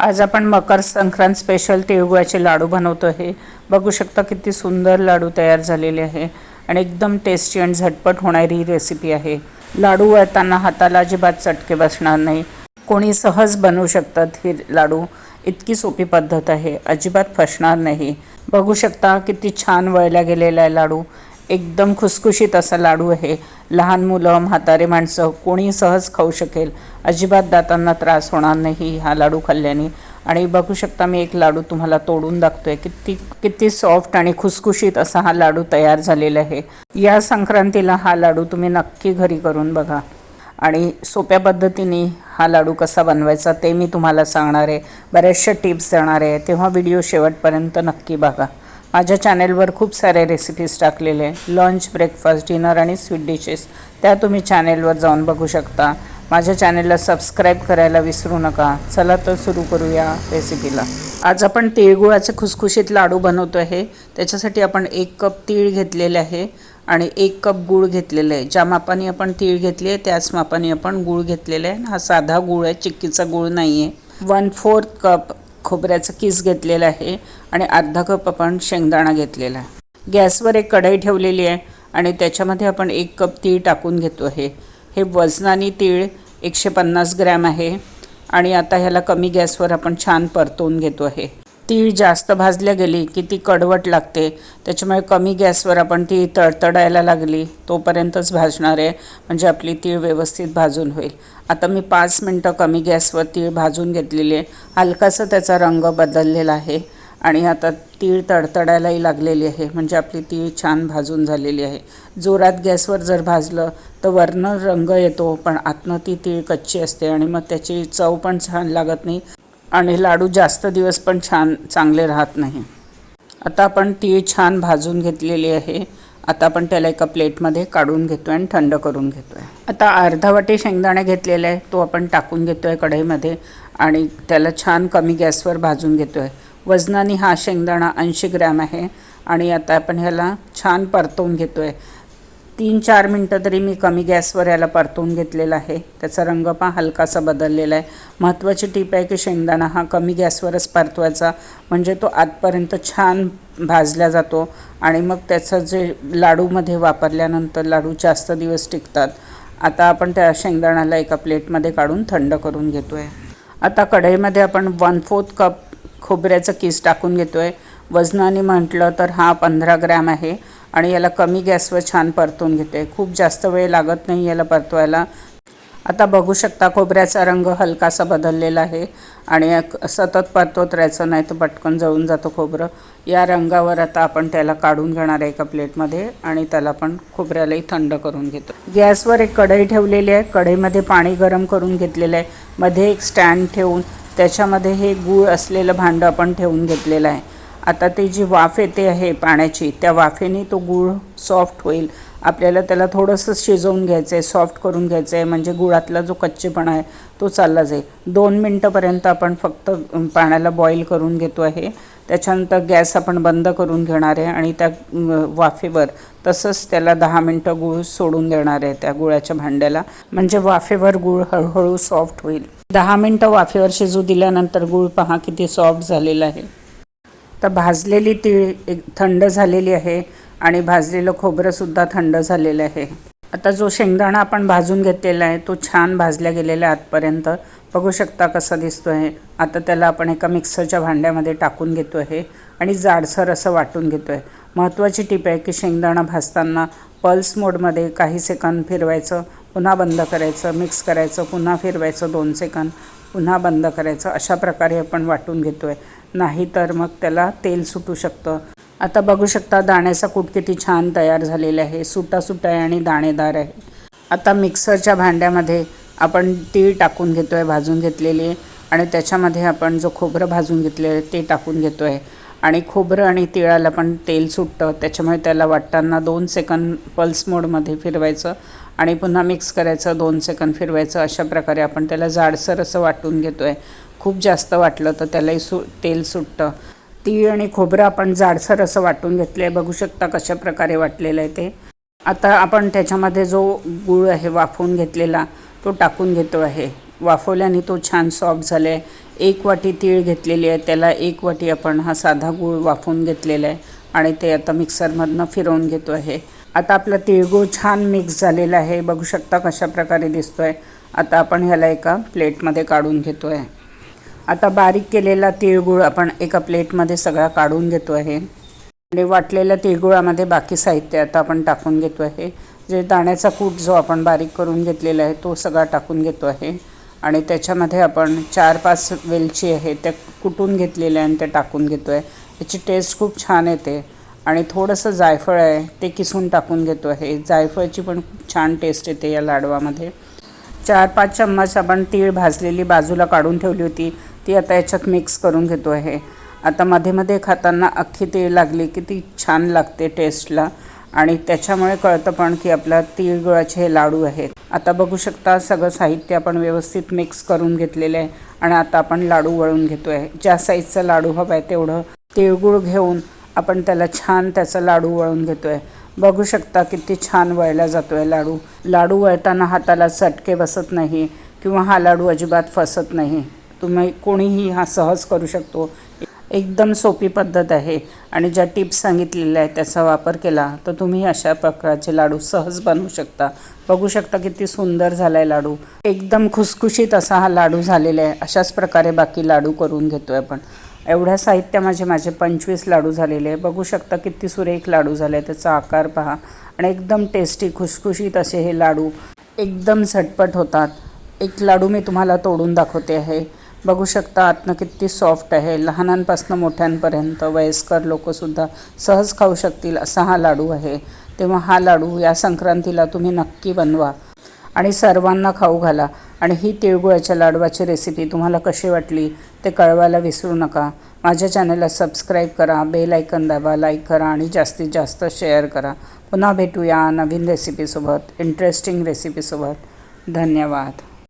आज आपण मकर संक्रांत स्पेशल तिळगुळाचे लाडू बनवतो आहे बघू शकता किती सुंदर लाडू तयार झालेले आहे आणि एकदम टेस्टी आणि झटपट होणारी रेसिपी आहे. लाडू वळताना हाताला अजिबात चटके बसणार नाही. कोणी सहज बनवू शकतात ही लाडू. इतकी सोपी पद्धत आहे. अजिबात फसणार नाही. बघू शकता किती छान वळल्या गेलेला आहे लाडू. एकदम खुसखुशीत असा लाडू आहे. लहान मुलं म्हातारे माणसं कोणी सहज खाऊ शकेल. अजिबात दातांना त्रास होणार नाही हा लाडू खाल्ल्याने. आणि बघू शकता मी एक लाडू तुम्हाला तोडून दाखतोय. किती किती सॉफ्ट आणि खुसखुशीत असा हा लाडू तयार झालेला आहे. या संक्रांतीला हा लाडू तुम्ही नक्की घरी करून बघा. आणि सोप्या पद्धतीने हा लाडू कसा बनवायचा ते मी तुम्हाला सांगणार आहे. बऱ्याचशा टिप्स देणार आहे. तेव्हा व्हिडिओ शेवटपर्यंत नक्की बघा. माझ्या चॅनेलवर खूप सारे रेसिपीज टाकलेले. आहे लंच ब्रेकफास्ट डिनर आणि स्वीट डिशेस त्या तुम्ही चॅनेलवर जाऊन बघू शकता. माझ्या चॅनेलला सबस्क्राईब करायला विसरू नका. चला तर सुरू करूया रेसिपीला आज आपण तिळगुळाचे खुसखुशीत लाडू बनवतो आहे त्याच्यासाठी आपण एक कप तीळ घेतलेले आहे आणि एक कप गूळ घेतलेलं आहे. ज्या मापाने आपण तीळ घेतली आहे त्याच मापाने आपण गूळ घेतलेला आहे. हा साधा गूळ आहे चिक्कीचा गूळ नाही आहे वन फोर्थ कप खोबऱ्याचं किस घेतलेलं आहे आणि अर्धा कप आपण शेंगदाणा घेतलेला आहे. गॅसवर एक कढई ठेवलेली आहे आणि त्याच्यामध्ये आपण एक कप तीळ टाकून घेतो आहे. हे वजनानी तीळ एकशे पन्नास ग्रॅम आहे आणि आता ह्याला कमी गॅसवर आपण छान परतवून घेतो आहे. तीळ जास्त भाजल्या गेली की ती कडवट लागते. त्याच्यामुळे कमी गॅसवर आपण ती तडतडायला लागली तोपर्यंतच भाजणार आहे. म्हणजे आपली तीळ व्यवस्थित भाजून होईल. आता मी पाच मिनटं कमी गॅसवर तीळ भाजून घेतलेली आहे. हलकासा त्याचा रंग बदललेला आहे. आणि आता तीळ तडतडायलाही लागलेली आहे. म्हणजे आपली तीळ छान भाजून झालेली आहे. जोरात गॅसवर जर भाजलं तर वरनं रंग येतो पण आतनं ती तीळ कच्ची असते आणि मग त्याची चव पण छान लागत नाही. आणि लाडू जास्त दिवस पण छान चांगले राहत नाही. आता आपण ती छान भाजून घेतलेली आहे. आता आपण त्याला एका प्लेटमध्ये काढून घेतो आहे आणि थंड करून घेतो आहे आता अर्धा वाटी शेंगदाणे घेतलेला आहे तो आपण टाकून घेतो आहे कढईमध्ये आणि त्याला छान कमी गॅसवर भाजून घेतो आहे वजनाने हा शेंगदाणा ऐंशी ग्रॅम आहे आणि आता आपण ह्याला छान परतवून घेतो आहे तीन चार मिनटं तरी मी कमी गॅसवर याला परतून घेतलेला आहे. त्याचा रंग पण हलकासा बदललेला आहे. महत्त्वाची टीप आहे की शेंगदाणा हा कमी गॅसवरच परतवायचा. म्हणजे तो आतपर्यंत छान भाजला जातो आणि मग त्याचं जे लाडूमध्ये वापरल्यानंतर लाडू जास्त दिवस टिकतात. आता आपण त्या शेंगदाण्याला एका प्लेटमध्ये काढून थंड करून घेतो आहे आता कढईमध्ये आपण वन फोर्थ कप खोबऱ्याचं किस टाकून घेतो आहे वजनाने म्हटलं तर हा पंधरा ग्रॅम आहे. आणि याला कमी गॅसवर छान परतून घेते. खूप जास्त वेळ लागत नाही याला परतवायला. आता बघू शकता खोबऱ्याचा रंग हलकासा बदललेला आहे आणि सतत परतवत राहायचं नाही तर पटकन जळून जातं खोबरं. या रंगावर आता आपण त्याला काढून घेणार आहे एका प्लेटमध्ये आणि त्याला पण खोबऱ्यालाही थंड करून घेतो. गॅसवर एक कढई ठेवलेली आहे. कढईमध्ये पाणी गरम करून घेतलेलं आहे. मध्ये एक स्टँड ठेवून त्याच्यामध्ये हे गूळ असलेलं भांडं आपण ठेवून घेतलेलं आहे. आता ते जी वाफ येते आहे पाण्याची त्या वाफेने तो गूळ सॉफ्ट होईल. आपल्याला त्याला थोडंसं शिजवून घ्यायचं आहे सॉफ्ट करून घ्यायचं आहे म्हणजे गुळातला जो कच्चेपणा आहे तो चालला जाईल. दोन मिनटंपर्यंत आपण फक्त पाण्याला बॉईल करून घेतो आहे. त्याच्यानंतर गॅस आपण बंद करून घेणार आहे आणि त्या वाफेवर तसंच त्याला दहा मिनटं गूळ सोडून देणार आहे त्या गुळाच्या भांड्याला. म्हणजे वाफेवर गूळ हळूहळू सॉफ्ट होईल. दहा मिनटं वाफेवर शिजू दिल्यानंतर गूळ पहा किती सॉफ्ट झालेला आहे. तर भाजलेली तीळ एक थंड झालेली आहे आणि भाजलेलं खोबरंसुद्धा थंड झालेलं आहे. आता जो शेंगदाणा आपण भाजून घेतलेला आहे तो छान भाजल्या गेलेला आहे आतपर्यंत. बघू शकता कसा दिसतो आहे आता त्याला आपण एका मिक्सरच्या भांड्यामध्ये टाकून घेतो आहे आणि जाडसर असं वाटून घेतो आहे महत्त्वाची टीप आहे की शेंगदाणा भाजताना पल्स मोडमध्ये काही सेकंद फिरवायचं पुन्हा बंद करायचं मिक्स करायचं पुन्हा फिरवायचं दोन सेकंद. पुन्हा बंद करायचं. अशा प्रकारे आपण वाटून घेतो आहे नाही तर मग त्याला तेल सुटू शकतं. आता बघू शकता दाण्याचा कूट किती छान तयार झालेला आहे. सुटा सुटा आहे आणि दाणेदार आहे. आता मिक्सरच्या भांड्यामध्ये आपण तीळ टाकून घेतो आहे भाजून घेतलेली. आणि त्याच्यामध्ये आपण जो खोबरं भाजून घेतलेलं आहे ते टाकून घेतो आहे आणि खोबरं आणि तिळाला पण तेल सुटतं. त्याच्यामुळे त्याला वाटताना दोन सेकंद पल्स मोडमध्ये फिरवायचं. आणि पुन्हा मिक्स करायचं दोन सेकंद फिरवायचं अशा प्रकारे आपण त्याला जाडसर असं वाटून घेतो आहे खूप जास्त वाटलं तर त्यालाही सु तेल सुटतं. तीळ आणि खोबरं आपण जाडसर असं वाटून घेतलं आहे बघू शकता कशा प्रकारे वाटलेलं आहे ते. आता आपण त्याच्यामध्ये जो गूळ आहे वाफवून घेतलेला तो टाकून घेतो आहे. वाफवल्याने तो छान सॉफ्ट झाला आहे एक वाटी तीळ घेतलेली आहे. त्याला एक वाटी आपण हा साधा गूळ वाफवून घेतलेला आहे. आणि ते आता मिक्सरमधनं फिरवून घेतो आहे. आता आपला तिळगूळ छान मिक्स झालेला आहे. बघू शकता कशा प्रकारे दिसतो आहे आता आपण ह्याला एका प्लेटमध्ये काढून घेतो आहे आता बारीक केलेला तिळगूळ आपण एका प्लेटमध्ये सगळा काढून घेतो आहे. आणि वाटलेल्या तिळगुळामध्ये बाकी साहित्य आता आपण टाकून घेतो आहे. जे दाण्याचा कूट जो आपण बारीक करून घेतलेला आहे तो सगळा टाकून घेतो आहे. आणि त्याच्यामध्ये आपण चार पाच वेलची आहे त्या कुटून घेतलेल्या आहे आणि त्या टाकून घेतो आहे याची टेस्ट खूप छान येते. आणि थोडंसं जायफळ आहे ते किसून टाकून घेतो आहे. जायफळची पण खूप छान टेस्ट येते या लाडवामध्ये. चार पाच चम्मच आपण तीळ भाजलेली बाजूला काढून ठेवली होती. ती आता याच्यात मिक्स करून घेतो आहे. आता मध्ये मध्ये खाताना अख्खी तीळ लागली की ती छान लागते टेस्टला आणि त्याच्यामुळे कळतं पण की आपल्या तिळगुळाचे हे लाडू आहेत. आता बघू शकता सगळं साहित्य आपण व्यवस्थित मिक्स करून घेतलेलं आहे. आणि आता आपण लाडू वळून घेतो आहे ज्या साईजचा लाडू हवा आहे तेवढं तिळगुळ घेऊन आपण त्याला छान त्याचा लाडू वळून घेतो आहे बघू शकता किती छान वळला जातो आहे लाडू. लाडू वळताना हाताला चटके बसत नाही किंवा हा लाडू अजिबात फसत नाही. तुम्ही कोणीही हा सहज करू शकतो. एकदम सोपी पद्धत आहे आणि ज्या टिप्स सांगितलेल्या आहेत त्याचा वापर केला तर तुम्ही अशा प्रकारचे लाडू सहज बनवू शकता. बघू शकता किती सुंदर झाला आहे लाडू. एकदम खुसखुशीत असा हा लाडू झालेला आहे. अशाच प्रकारे बाकी लाडू करून घेतो आहे आपण. एवढ्या साहित्य माझे माझे पंचवीस लाडू झालेले आहे बघू शकता किती सुरेख लाडू झाले त्याचा आकार पहा. आणि एकदम टेस्टी खुशखुशीत असे हे लाडू एकदम झटपट होतात. एक लाडू मी तुम्हाला तोडून दाखवते आहे. बघू शकता आतनं किती सॉफ्ट आहे. लहानांपासून मोठ्यांपर्यंत वयस्कर लोकंसुद्धा सहज खाऊ शकतील असा हा लाडू आहे. तेव्हा हा लाडू या संक्रांतीला तुम्ही नक्की बनवा. आणि सर्वांना खाऊ घाला. आणि ही तिळगुळाच्या लाडवाची रेसिपी तुम्हाला कशी वाटली ते कळवायला विसरू नका. माझ्या चॅनलला सबस्क्राईब करा बेल आयकन दाबा लाईक करा आणि जास्तीत जास्त शेअर करा. पुन्हा भेटूया नवीन रेसिपीसोबत इंटरेस्टिंग रेसिपीसोबत धन्यवाद.